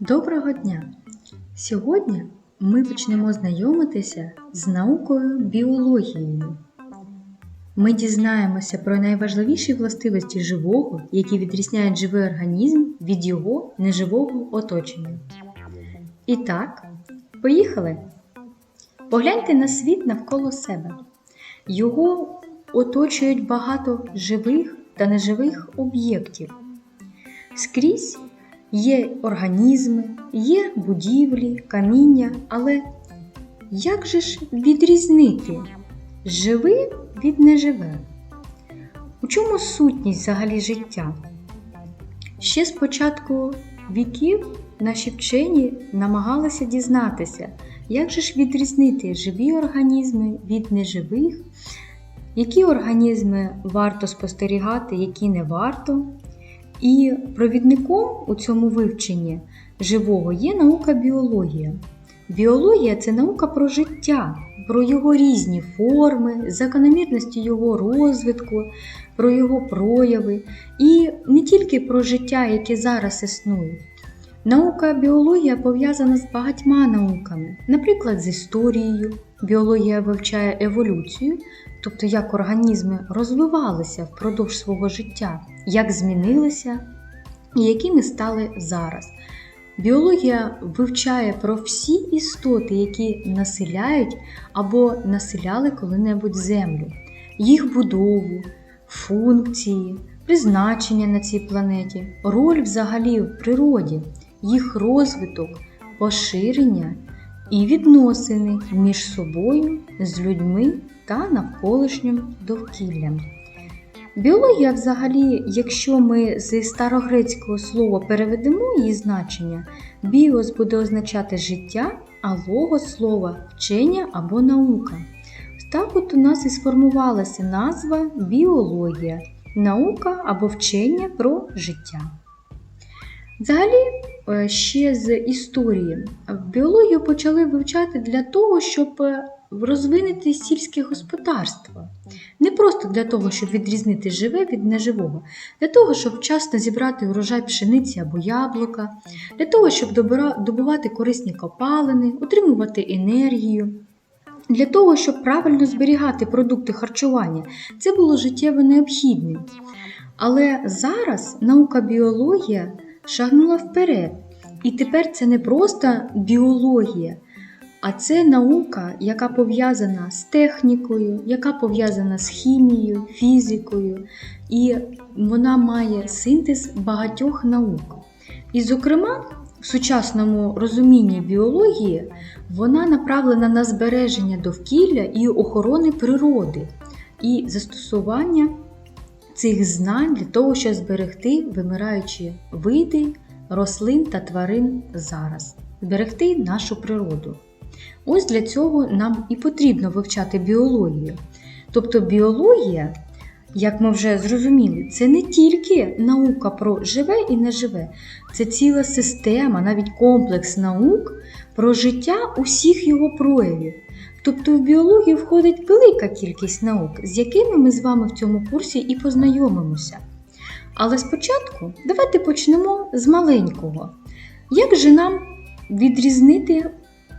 Доброго дня! Сьогодні ми почнемо знайомитися з наукою біологією. Ми дізнаємося про найважливіші властивості живого, які відрізняють живий організм від його неживого оточення. І так, поїхали! Погляньте на світ навколо себе. Його оточують багато живих та неживих об'єктів. Скрізь є організми, є будівлі, каміння, але як же ж відрізнити живе від неживе? У чому сутність взагалі життя? Ще з початку віків наші вчені намагалися дізнатися, як же ж відрізнити живі організми від неживих, які організми варто спостерігати, які не варто. І провідником у цьому вивченні живого є наука біологія. Біологія це наука про життя, про його різні форми, закономірності його розвитку, про його прояви і не тільки про життя, яке зараз існує. Наука біологія пов'язана з багатьма науками, наприклад, з історією. Біологія вивчає еволюцію, тобто як організми розвивалися впродовж свого життя, як змінилися і якими стали зараз. Біологія вивчає про всі істоти, які населяють або населяли коли-небудь землю, їх будову, функції, призначення на цій планеті, роль взагалі в природі, їх розвиток, поширення і відносини між собою, з людьми та навколишнім довкіллям. Біологія, взагалі, якщо ми з старогрецького слова переведемо її значення, біос буде означати життя, а логос слова вчення або наука. Так от у нас і сформувалася назва біологія, наука або вчення про життя. Взагалі, е, ще з історії біологію почали вивчати для того, щоб е, розвинути сільське господарство. Не просто для того, щоб відрізнити живе від неживого, для того, щоб вчасно зібрати урожай пшениці або яблука, для того, щоб добувати корисні копалини, отримувати енергію. Для того, щоб правильно зберігати продукти харчування, це було життєво необхідним. Але зараз наука біологія шагнула вперед. І тепер це не просто біологія, а це наука, яка пов'язана з технікою, яка пов'язана з хімією, фізикою, і вона має синтез багатьох наук. І, зокрема, в сучасному розумінні біології вона направлена на збереження довкілля і охорони природи, і застосування цих знань для того, щоб зберегти вимираючі види рослин та тварин зараз, зберегти нашу природу. Ось для цього нам і потрібно вивчати біологію. Тобто біологія, як ми вже зрозуміли, це не тільки наука про живе і неживе, це ціла система, навіть комплекс наук про життя усіх його проявів. Тобто в біологію входить велика кількість наук, з якими ми з вами в цьому курсі і познайомимося. Але спочатку давайте почнемо з маленького. Як же нам відрізнити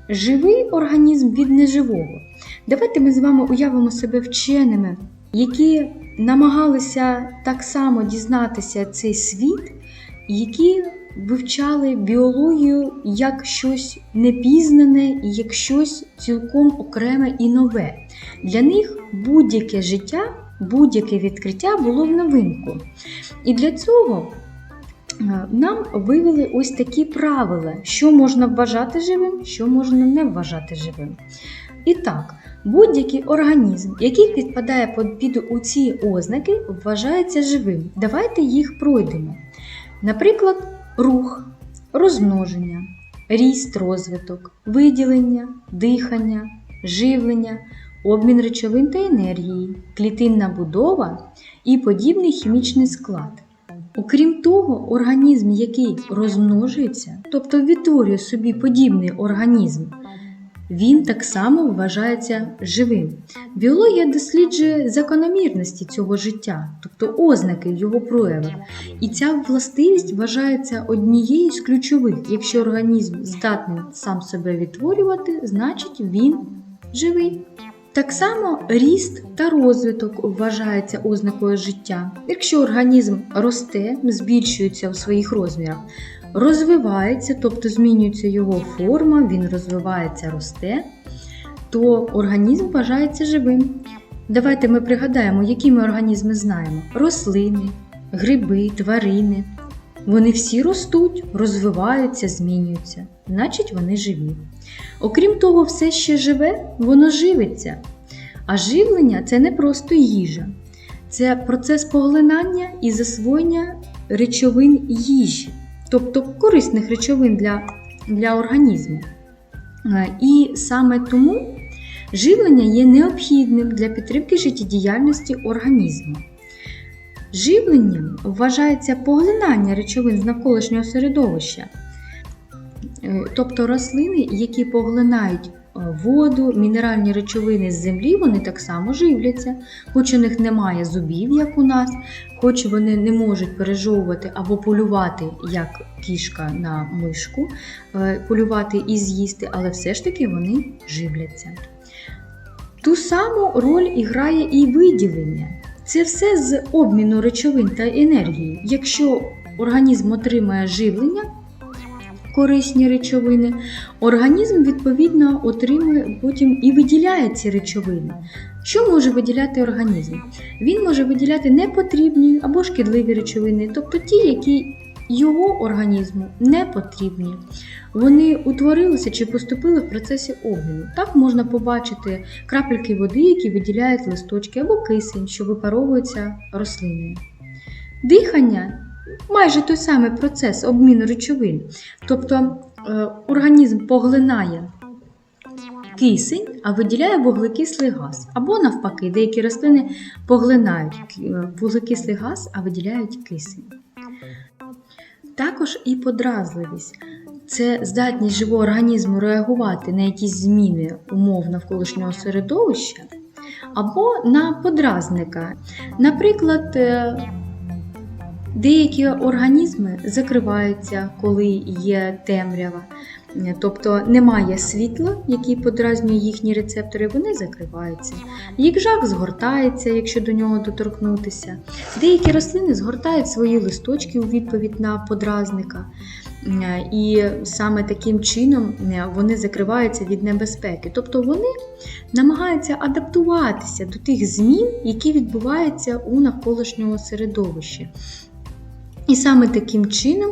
живий організм від неживого? Давайте ми з вами уявимо себе вченими, які намагалися так само дізнатися цей світ, які вивчали біологію як щось непізнане як щось цілком окреме і нове. Для них будь-яке життя, будь-яке відкриття було в новинку. І для цього нам вивели ось такі правила, що можна вважати живим, що можна не вважати живим. І так, будь-який організм, який підпадає під ці ознаки, вважається живим. Давайте їх пройдемо. Наприклад, рух, розмноження, ріст, розвиток, виділення, дихання, живлення, обмін речовин та енергії, клітинна будова і подібний хімічний склад. Окрім того, організм, який розмножується, тобто відтворює собі подібний організм, він так само вважається живим. Біологія досліджує закономірності цього життя, тобто ознаки його прояву. І ця властивість вважається однією з ключових. Якщо організм здатний сам себе відтворювати, значить він живий. Так само ріст та розвиток вважається ознакою життя. Якщо організм росте, збільшується у своїх розмірах, розвивається, тобто змінюється його форма, він розвивається, росте, то організм вважається живим. Давайте ми пригадаємо, які ми організми знаємо: рослини, гриби, тварини. Вони всі ростуть, розвиваються, змінюються, значить вони живі. Окрім того, все ще живе, воно живиться. А живлення це не просто їжа, це процес поглинання і засвоєння речовин їжі, тобто корисних речовин для, для організму. Е, І саме тому живлення є необхідним для підтримки життєдіяльності організму. Живленням вважається поглинання речовин з навколишнього середовища, Е, тобто рослини, які поглинають е, воду, мінеральні речовини з землі, вони так само живляться, хоч у них немає зубів, як у нас, хоч вони не можуть пережовувати або полювати, як кішка на мишку, е, полювати і з'їсти, але все ж таки вони живляться. Ту саму роль іграє і виділення. Це все з обміну речовин та енергії. Якщо організм отримає живлення, корисні речовини, організм відповідно отримує потім і виділяє ці речовини. Що може виділяти організм? Він може виділяти непотрібні або шкідливі речовини, тобто ті, які його організму не потрібні. Вони утворилися чи поступили в процесі обміну. Так можна побачити крапельки води, які виділяють листочки або кисень, що випаровується рослиною. Дихання майже той самий процес обміну речовин. Тобто е, організм поглинає кисень, а виділяє вуглекислий газ. Або навпаки, деякі рослини поглинають е, вуглекислий газ, а виділяють кисень. Також і подразливість. Це здатність живого організму реагувати на якісь зміни умов навколишнього середовища або на подразника. Наприклад, е, деякі організми закриваються, коли є темрява, тобто немає світла, який подразнює їхні рецептори, вони закриваються. Їжак згортається, якщо до нього доторкнутися. Деякі рослини згортають свої листочки у відповідь на подразника. Е, І саме таким чином е, вони закриваються від небезпеки. Тобто вони намагаються адаптуватися до тих змін, які відбуваються у навколишнього середовищі. І саме таким чином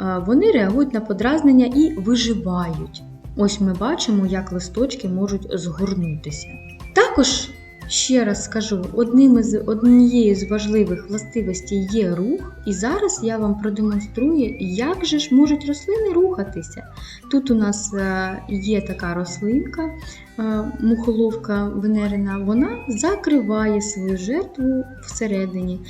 е, вони реагують на подразнення і виживають. Ось ми бачимо, як листочки можуть згорнутися. Також, ще раз скажу, одним із, однією з важливих властивостей є рух, і зараз я вам продемонструю, як же ж можуть рослини рухатися. Тут у нас е, є така рослинка, е, мухоловка венерина, вона закриває свою жертву всередині.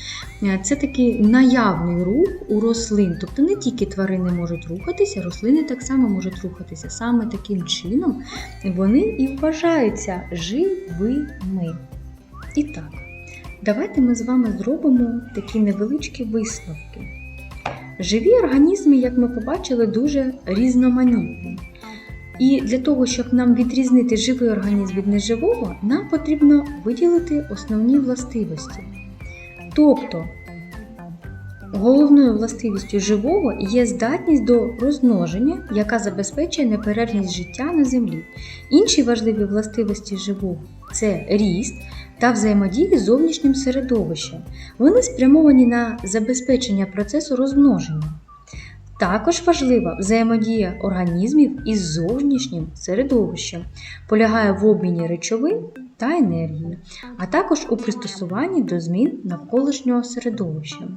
Е, Це такий наявний рух у рослин. Тобто не тільки тварини можуть рухатися, рослини так само можуть рухатися. Саме таким чином вони і вважаються живими. І так, давайте ми з вами зробимо такі невеличкі висновки. Живі організми, як ми побачили, дуже різноманітні. І для того, щоб нам відрізнити живий організм від неживого, нам потрібно виділити основні властивості. Тобто, головною властивістю живого є здатність до розмноження, яка забезпечує неперервність життя на землі. Інші важливі властивості живого це ріст та взаємодії з зовнішнім середовищем. Вони спрямовані на забезпечення процесу розмноження. Також важлива взаємодія організмів із зовнішнім середовищем, полягає в обміні речовин та енергії, а також у пристосуванні до змін навколишнього середовища.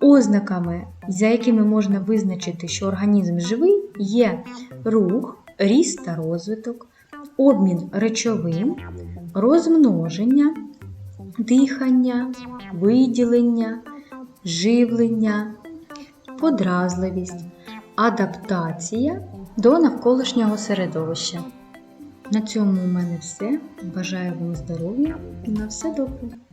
Ознаками, за якими можна визначити, що організм живий, є рух, ріст та розвиток, обмін речовин, розмноження, дихання, виділення, живлення, подразливість, адаптація до навколишнього середовища. На цьому у мене все. Бажаю вам здоров'я і на все добре.